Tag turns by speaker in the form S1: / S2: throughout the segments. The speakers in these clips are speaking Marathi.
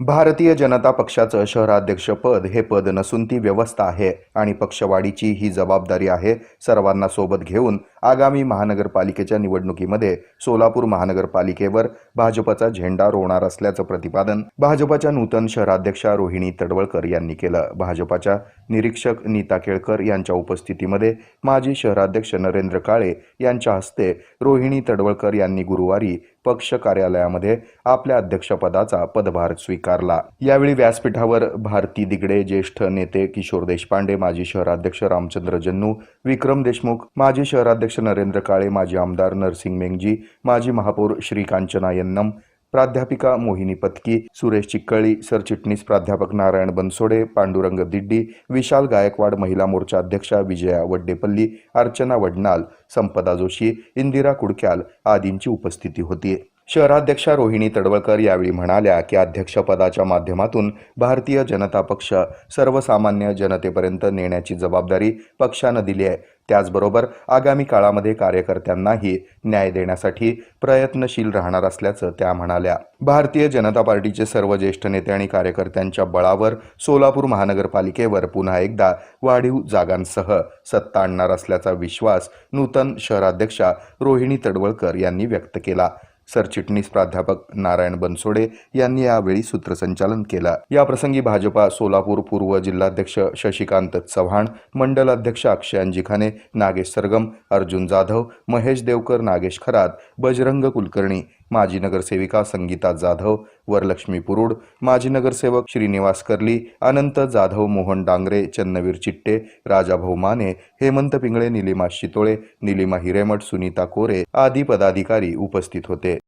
S1: भारतीय जनता पक्षाचं शहराध्यक्षपद हे पद नसून ती व्यवस्था आहे आणि पक्षवाढीची ही जबाबदारी आहे सर्वांना सोबत घेऊन आगामी महानगरपालिकेच्या निवडणुकीमध्ये सोलापूर महानगरपालिकेवर भाजपचा झेंडा रोवणार असल्याचं प्रतिपादन भाजपच्या नूतन शहराध्यक्षा रोहिणी तडवळकर यांनी केलं. भाजपच्या निरीक्षक नीता केळकर यांच्या उपस्थितीमध्ये माजी शहराध्यक्ष नरेंद्र काळे यांच्या हस्ते रोहिणी तडवळकर यांनी गुरुवारी पक्ष कार्यालयामध्ये आपल्या अध्यक्षपदाचा पदभार स्वीकारला. यावेळी व्यासपीठावर भारती दिगडे ज्येष्ठ नेते किशोर देशपांडे माजी शहराध्यक्ष रामचंद्र जन्नू विक्रम देशमुख माजी शहराध्यक्ष नरेंद्र काळे माजी आमदार नरसिंग मेंगजी माजी महापौर श्रीकांचना यन्नम प्राध्यापिका मोहिनी पत्की सुरेश चिक्कळी सरचिटणीस प्राध्यापक नारायण बनसोडे पांडुरंग दिड्डी विशाल गायकवाड महिला मोर्चा अध्यक्षा विजया वड्डेपल्ली अर्चना वडनाल संपदा जोशी इंदिरा कुडक्याल आदींची उपस्थिती होती. शहराध्यक्षा रोहिणी तडवळकर यावेळी म्हणाल्या की अध्यक्षपदाच्या माध्यमातून भारतीय जनता पक्ष सर्वसामान्य जनतेपर्यंत नेण्याची जबाबदारी पक्षानं दिली आहे. त्याचबरोबर आगामी काळामध्ये कार्यकर्त्यांनाही न्याय देण्यासाठी प्रयत्नशील राहणार असल्याचं त्या म्हणाल्या. भारतीय जनता पार्टीचे सर्व ज्येष्ठ नेते आणि कार्यकर्त्यांच्या बळावर सोलापूर महानगरपालिकेवर पुन्हा एकदा वाढीव जागांसह सत्ता आणणार असल्याचा विश्वास नूतन शहराध्यक्षा रोहिणी तडवळकर यांनी व्यक्त केला. सरचिटणीस प्राध्यापक नारायण बनसोडे यांनी यावेळी सूत्रसंचालन केलं. याप्रसंगी भाजपा सोलापूर पूर्व जिल्हाध्यक्ष शशिकांत चव्हाण मंडल अध्यक्ष अक्षय अंजिखाने नागेश सरगम अर्जुन जाधव महेश देवकर नागेश खरात बजरंग कुलकर्णी माजी नगरसेविका संगीता जाधव वरलक्ष्मी पुरुड माजी नगरसेवक श्रीनिवास कर्ली अनंत जाधव मोहन डांगरे चन्नवीर चिट्टे राजाभाऊ माने हेमंत पिंगळे निलिमा शितोळे निलिमा हिरेमठ सुनीता कोरे आदी पदाधिकारी उपस्थित होते.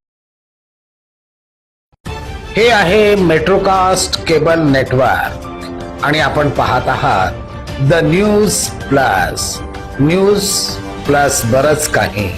S2: हे आहे मेट्रोकास्ट केबल नेटवर्क आणि आपण पाहत आहात the news plus. News plus बरच काही.